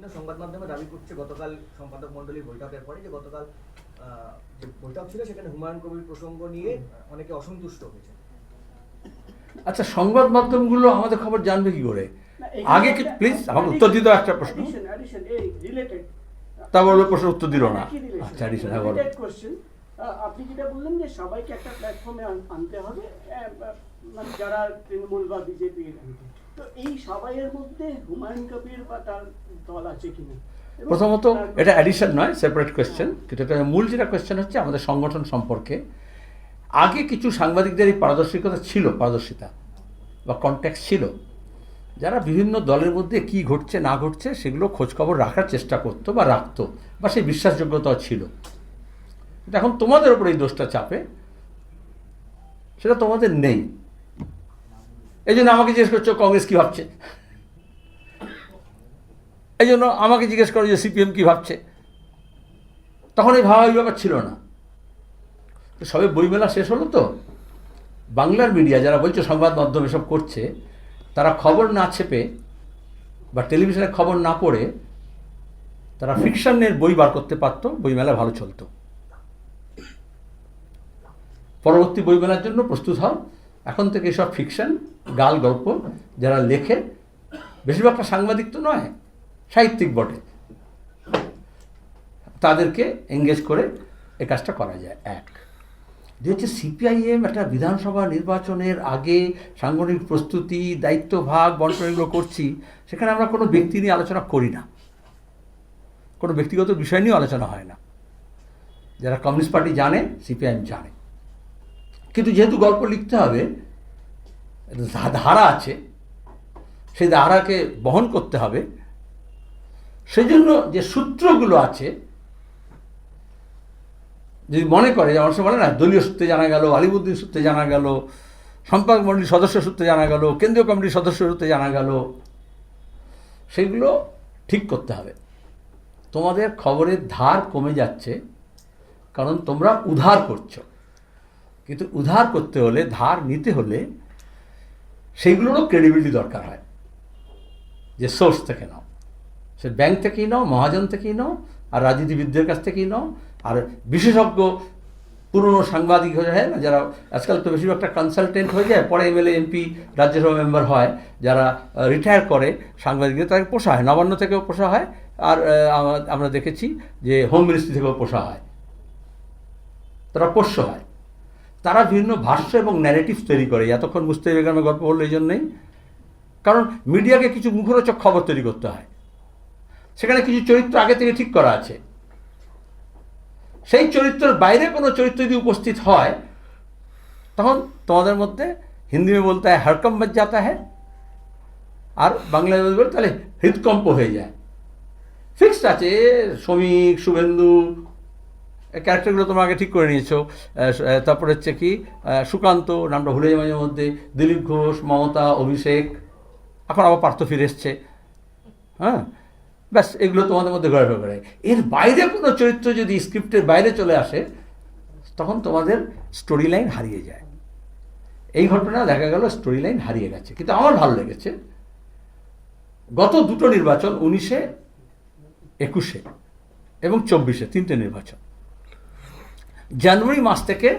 বিভিন্ন সংবাদ মাধ্যমে দাবি করছে গতকাল সম্পাদক মণ্ডলীর বৈঠকের পরে যে গতকাল যে বৈঠক ছিল সেখানে হুমায়ুন কবির প্রসঙ্গ নিয়ে অনেকে অসন্তুষ্ট হয়েছে আচ্ছা সংবাদ মাধ্যমগুলো আমাদের খবর জানবে কি করে? আগে কি প্লিজ আমাকে উত্তর দিতে একটা প্রশ্ন। তা বলবে প্রশ্ন উত্তর দিল না। আচ্ছা হ্যাঁ বলো। আপনি যেটা বললেন যে সবাইকে একটা প্ল্যাটফর্মে আনতে হবে মানে যারা তৃণমূল বা বিজেপি তো এই সবাইয়ের মধ্যে হুমায়ুন কবির বা তার দল আছে কিনা প্রথমত এটা অ্যাডিশন নয় সেপারেট কোয়েশ্চেন কিন্তু এটা মূল যেটা কোয়েশ্চেন হচ্ছে আমাদের সংগঠন সম্পর্কে। আগে কিছু সাংবাদিকদের এই পারদর্শিকতা ছিল পারদর্শিতা বা কন্ট্যাক্ট ছিল। যারা বিভিন্ন দলের মধ্যে কি ঘটছে না ঘটছে সেগুলো খোঁজখবর রাখার চেষ্টা করতো বা রাখতো বা সেই বিশ্বাসযোগ্যতাও ছিল। এখন তোমাদের ওপর এই দোষটা চাপে সেটা তোমাদের নেই। এই জন্য আমাকে জিজ্ঞেস করছ, কংগ্রেস কী ভাবছে? এই জন্য আমাকে জিজ্ঞেস করো যে সিপিএম কী ভাবছে? তখন এই ভাবাভাবি ব্যাপার ছিল না। সবে বইমেলা শেষ হলো তো। বাংলার মিডিয়া যারা বলছে সংবাদ মাধ্যম এসব করছে, তারা খবর না ছেপে বা টেলিভিশনে খবর না পড়ে তারা ফিকশনের বই বার করতে পারতো, বইমেলা ভালো চলতো। পরবর্তী বইমেলার জন্য প্রস্তুত হও। এখন থেকে এসব ফিকশন গাল গল্প যারা লেখে, বেশিরভাগটা সাংবাদিক তো নয়, সাহিত্যিক বটে। তাদেরকে এঙ্গেজ করে এ কাজটা করা যায়, এক। যে হচ্ছে সিপিআইএম একটা বিধানসভা নির্বাচনের আগে সাংগঠনিক প্রস্তুতি দায়িত্ব ভাগ বন্টন করছি, সেখানে আমরা কোনো ব্যক্তি নিয়ে আলোচনা করি না। কোনো ব্যক্তিগত বিষয় নিয়েও আলোচনা হয় না। যারা কমিউনিস্ট পার্টি জানে, সিপিআইএম জানে। কিন্তু যেহেতু গল্প লিখতে হবে ধারা আছে, সেই ধারাকে বহন করতে হবে। সেই জন্য যে সূত্রগুলো আছে, যদি মনে করে, যেমন সে বলে না, দলীয় সূত্রে জানা গেল আলিমুদ্দিন সূত্রে জানা গেল, সম্পাদক মন্ডলীর সদস্য সূত্রে জানা গেল, কেন্দ্রীয় কমিটির সদস্য সূত্রে জানা গেল, সেগুলো ঠিক করতে হবে। তোমাদের খবরের ধার কমে যাচ্ছে, কারণ তোমরা উধার করছ। কিন্তু উধার করতে হলে, ধার নিতে হলে সেইগুলোরও ক্রেডিবিলিটি দরকার হয়। যে সোর্স থেকে নাও। সে ব্যাংক থেকেই নাও, মহাজন থেকেই নাও, আর রাজনীতিবিদদের কাছ থেকেই নাও, আর বিশেষজ্ঞ, পুরনো সাংবাদিক হয়ে যায় না, যারা আজকাল তো বেশিরভাগটা কনসালটেন্ট হয়ে যায়, পরে এমএলএ এমপি রাজ্যসভা মেম্বার হয়, যারা রিটায়ার করে, সাংবাদিকদের তাকে পোষা হয়, নবান্ন থেকেও পোষা হয়, আর আমরা- দেখেছি যে হোম মিনিস্ট্রি থেকেও পোষা হয়। তারা পোষ্য হয়। তারা বিভিন্ন ভাষ্য এবং ন্যারেটিভ তৈরি করে। এতক্ষণ বুঝতে বেগমের গল্প বলল এই জন্যই। কারণ মিডিয়াকে কিছু মুখরোচক খবর তৈরি করতে হয়। সেখানে কিছু চরিত্র আগে থেকে ঠিক করা আছে। সেই চরিত্রের বাইরে কোনো চরিত্র যদি উপস্থিত হয়, তখন তোমাদের মধ্যে হিন্দি মে বলতে হয় হরকম বাজ যাতা হ্যাঁ আর বাংলায় বলবে তাহলে হৃদকম্প হয়ে যায়। ফিক্সড আছে শ্রমিক, শুভেন্দু ক্যারেক্টারগুলো তোমরা আগে ঠিক করে নিয়েছো। তারপর হচ্ছে কি সুকান্ত, নামটা ভুলে মাঝে মধ্যে, দিলীপ ঘোষ, মমতা, অভিষেক, এখন আবার পার্থ ফিরে এসছে। হ্যাঁ? ব্যাস, এগুলো তোমাদের মধ্যে ঘোরাফেরা করে। এর বাইরে কোনো চরিত্র যদি স্ক্রিপ্টের বাইরে চলে আসে, তখন তোমাদের স্টোরি লাইন হারিয়ে যায়। এই ঘটনা দেখা গেল স্টোরি লাইন হারিয়ে গেছে। কিন্তু আমার ভালো লেগেছে, গত দুটো নির্বাচন, উনিশে, একুশে এবং চব্বিশে, তিনটে নির্বাচন। জানুয়ারি মাস থেকে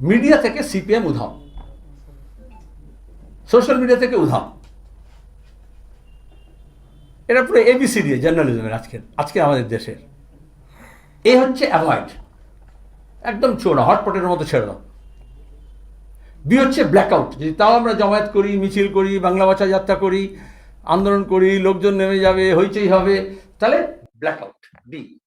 মিডিয়া থেকে সিপিএম উধাও। সোশ্যাল মিডিয়া থেকে উধাও। এটা পুরো এবিসি দিয়ে, জার্নালিজমের আজকের আজকে আমাদের দেশের। এ হচ্ছে অ্যাভয়েড। একদম চোরা, হটপটের মতো ছেড়ে দাও। বি হচ্ছে ব্ল্যাকআউট। যদি তাও আমরা জমায়েত করি, মিছিল করি, বাংলা ভাষা যাত্রা করি, আন্দোলন করি, লোকজন নেমে যাবে, হইচই হবে, তাহলে ব্ল্যাকআউট, বি।